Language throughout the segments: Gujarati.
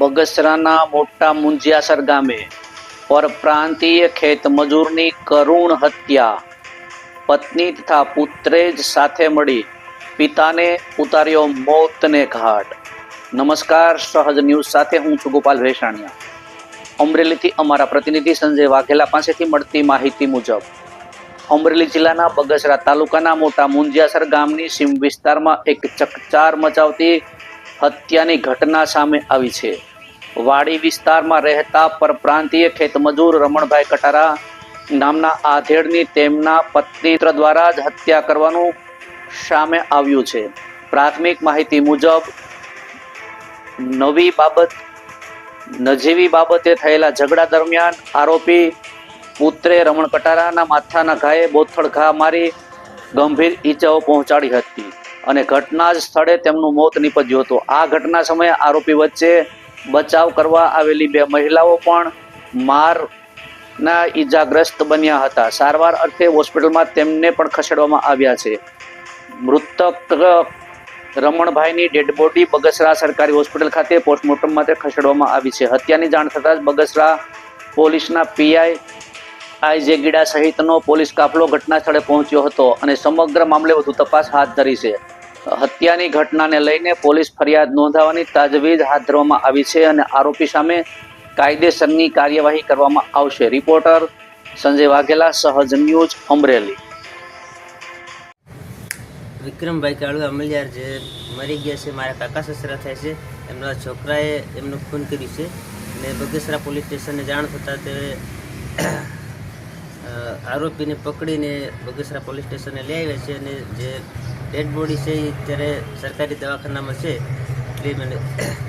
બગસરાના મોટા મુંજિયાસર ગામે પરપ્રાંતીય ખેત મજૂરની કરુણ હત્યા. પત્ની તથા પુત્રે જ સાથે મળી પિતાને ઉતાર્યો મોતને ઘાટ. નમસ્કાર, સહજ ન્યૂઝ સાથે હું છું ગોપાલ ભેસાણિયા અમરેલીથી અમારા પ્રતિનિધિ સંજય વાઘેલા પાસેથી મળતી માહિતી મુજબ, અમરેલી જિલ્લાના બગસરા તાલુકાના મોટા મુંજિયાસર ગામની સીમ વિસ્તારમાં એક ચકચાર મચાવતી હત્યાની ઘટના સામે આવી છે. વાડી વિસ્તારમાં રહેતા પરપ્રાંતીય ખેતમજૂર રમણભાઈ કટારા નામના આધેડની તેમના પત્ની દ્વારા જ હત્યા કરવાનું સામે આવ્યું છે. પ્રાથમિક માહિતી મુજબ, નવી બાબત, નજીવી બાબતે થયેલા ઝઘડા દરમિયાન આરોપી પુત્રે રમણ કટારાના માથાના ઘાએ બોથડ ઘા મારી ગંભીર ઈજાઓ પહોંચાડી હતી અને ઘટના જ સ્થળે તેમનું મોત નીપજ્યું હતું. આ ઘટના સમયે આરોપી વચ્ચે બચાવ કરવા આવેલી બે મહિલાઓ પણ મારના ઈજાગ્રસ્ત બન્યા હતા. સારવાર અર્થે હોસ્પિટલમાં તેમને પણ ખસેડવામાં આવ્યા છે. મૃતક રમણભાઈની ડેડ બોડી બગસરા સરકારી હોસ્પિટલ ખાતે પોસ્ટમોર્ટમ માટે ખસેડવામાં આવી છે. હત્યાની જાણ થતાં જ બગસરા પોલીસના પીઆઈ આઈ જેગીડા સહિતનો પોલીસ કાફલો ઘટના સ્થળે પહોંચ્યો હતો અને સમગ્ર મામલે વધુ તપાસ હાથ ધરી છે. હત્યાની ઘટનાને લઈને પોલીસ ફરિયાદ નોંધાવવાની તાજવીજ હાથ ધરવામાં આવી છે અને આરોપી સામે કાયદેસરની કાર્યવાહી કરવામાં આવશે. Reporter Sanjay Vaghela, Sahaj news, Amreli. વિક્રમભાઈ કાળુ અમલિયાર જે મરી ગયા છે, મારા કાકા સસરા થાય છે, એમના છોકરાએ એમનું ખૂન કર્યું છે. અને બગસરા પોલીસ સ્ટેશનને જાણ થતાં તે આરોપીને પકડીને બગસરા પોલીસ સ્ટેશને લઈ આવ્યા છે અને જે ડેડ બોડી છે એ અત્યારે સરકારી દવાખાનામાં છે. એટલી મને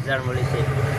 જાણ મળી છે.